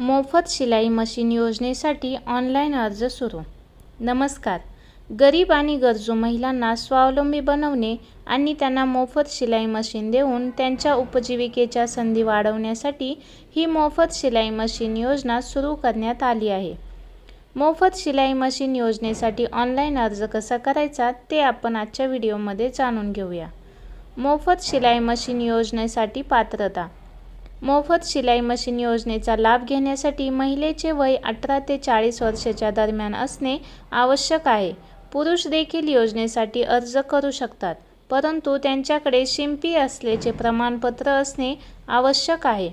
मोफत शिलाई मशीन योजनेसाठी ऑनलाईन अर्ज सुरू. नमस्कार. गरीब आणि गरजू महिलांना स्वावलंबी बनवणे आणि त्यांना मोफत शिलाई मशीन देऊन त्यांच्या उपजीविकेच्या संधी वाढवण्यासाठी ही मोफत शिलाई मशीन योजना सुरू करण्यात आली आहे. मोफत शिलाई मशीन योजनेसाठी ऑनलाईन अर्ज कसा करायचा ते आपण आजच्या व्हिडिओमध्ये जाणून घेऊया. मोफत शिलाई मशीन योजनेसाठी पात्रता. मोफत शिलाई मशीन योजनेचा लाभ घेण्यासाठी महिलेचे वय अठरा ते चाळीस वर्षाच्या दरम्यान असणे आवश्यक आहे. पुरुष देखील योजनेसाठी अर्ज करू शकतात परंतु त्यांच्याकडे शिंपी असल्याचे प्रमाणपत्र असणे आवश्यक आहे.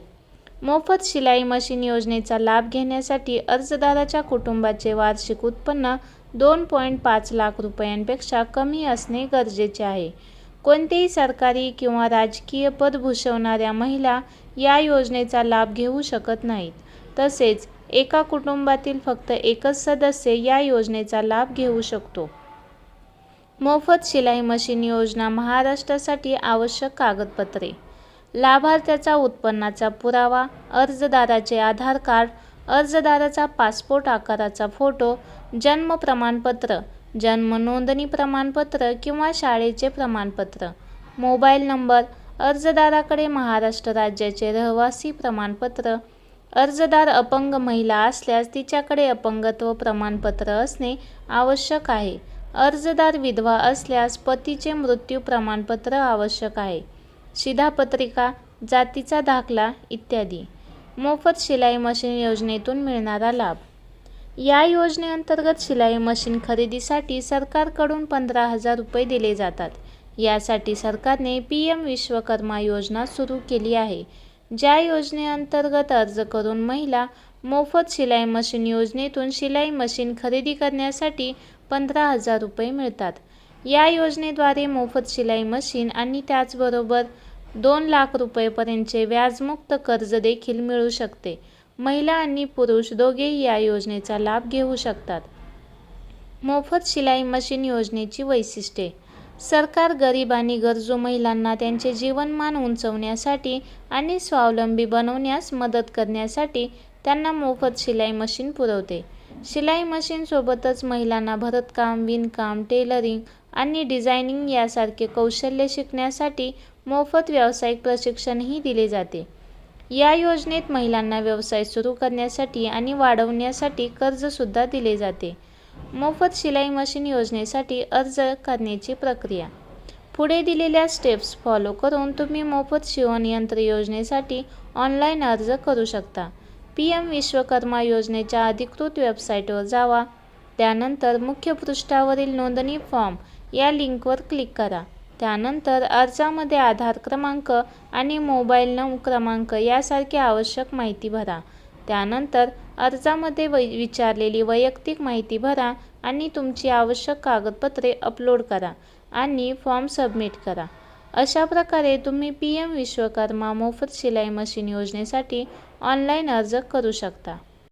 मोफत शिलाई मशीन योजनेचा लाभ घेण्यासाठी अर्जदाराच्या कुटुंबाचे वार्षिक उत्पन्न दोन पॉईंट पाच लाख रुपयांपेक्षा कमी असणे गरजेचे आहे. कोणतेही सरकारी किंवा राजकीय पद भूषवणाऱ्या महिला या योजनेचा लाभ घेऊ शकत नाहीत. तसेच एका कुटुंबातील फक्त एकच सदस्य या योजनेचा लाभ घेऊ शकतो. मोफत शिलाई मशीन योजना महाराष्ट्रासाठी आवश्यक कागदपत्रे. लाभार्थ्याचा उत्पन्नाचा पुरावा अर्जदाराचे आधार कार्ड अर्जदाराचा पासपोर्ट आकाराचा फोटो जन्म प्रमाणपत्र जन्म नोंदणी प्रमाणपत्र किंवा शाळेचे प्रमाणपत्र. मोबाईल नंबर अर्जदाराकडे महाराष्ट्र राज्याचे रहिवासी प्रमाणपत्र. अर्जदार अपंग महिला असल्यास तिच्याकडे अपंगत्व प्रमाणपत्र असणे आवश्यक आहे. अर्जदार विधवा असल्यास पतीचे मृत्यू प्रमाणपत्र आवश्यक आहे. शिधापत्रिका जातीचा दाखला इत्यादी. मोफत शिलाई मशीन योजनेतून मिळणारा लाभ. या योजनेअंतर्गत शिलाई मशीन खरेदीसाठी सरकारकडून पंधरा हजार रुपये दिले जातात. यासाठी सरकारने पी एम विश्वकर्मा योजना सुरू केली आहे. ज्या योजनेअंतर्गत अर्ज करून महिला मोफत शिलाई मशीन योजनेतून शिलाई मशीन खरेदी करण्यासाठी पंधरा हजार रुपये मिळतात. या योजनेद्वारे मोफत शिलाई मशीन आणि त्याचबरोबर दोन लाख रुपयेपर्यंतचे व्याजमुक्त कर्ज देखील मिळू शकते. महिला आणि पुरुष दोघेही या योजनेचा लाभ घेऊ शकतात. मोफत शिलाई मशीन योजनेची वैशिष्ट्ये. सरकार गरीब आणि गरजू महिलांना त्यांचे जीवनमान उंचवण्यासाठी आणि स्वावलंबी बनवण्यास मदत करण्यासाठी त्यांना मोफत शिलाई मशीन पुरवते. शिलाई मशीनसोबतच महिलांना भरतकाम विणकाम टेलरिंग आणि डिझायनिंग यासारखे कौशल्य शिकण्यासाठी मोफत व्यावसायिक प्रशिक्षणही दिले जाते. या योजनेत महिलांना व्यवसाय सुरू करण्यासाठी आणि वाढवण्यासाठी कर्जसुद्धा दिले जाते. मोफत शिलाई मशीन योजनेसाठी अर्ज करण्याची प्रक्रिया. पुढे दिलेल्या स्टेप्स फॉलो करून तुम्ही मोफत शिवणयंत्र योजनेसाठी ऑनलाईन अर्ज करू शकता. पी एम विश्वकर्मा योजनेच्या अधिकृत वेबसाईटवर जावा. त्यानंतर मुख्य पृष्ठावरील नोंदणी फॉर्म या लिंकवर क्लिक करा. त्यानंतर अर्जामध्ये आधार क्रमांक आणि मोबाईल नम क्रमांक यासारखी आवश्यक माहिती भरा. त्यानंतर अर्जामध्ये वै विचारलेली वैयक्तिक माहिती भरा आणि तुमची आवश्यक कागदपत्रे अपलोड करा आणि फॉर्म सबमिट करा. अशा प्रकारे तुम्ही पी एम विश्वकर्मा मोफत शिलाई मशीन योजनेसाठी ऑनलाईन अर्ज करू शकता.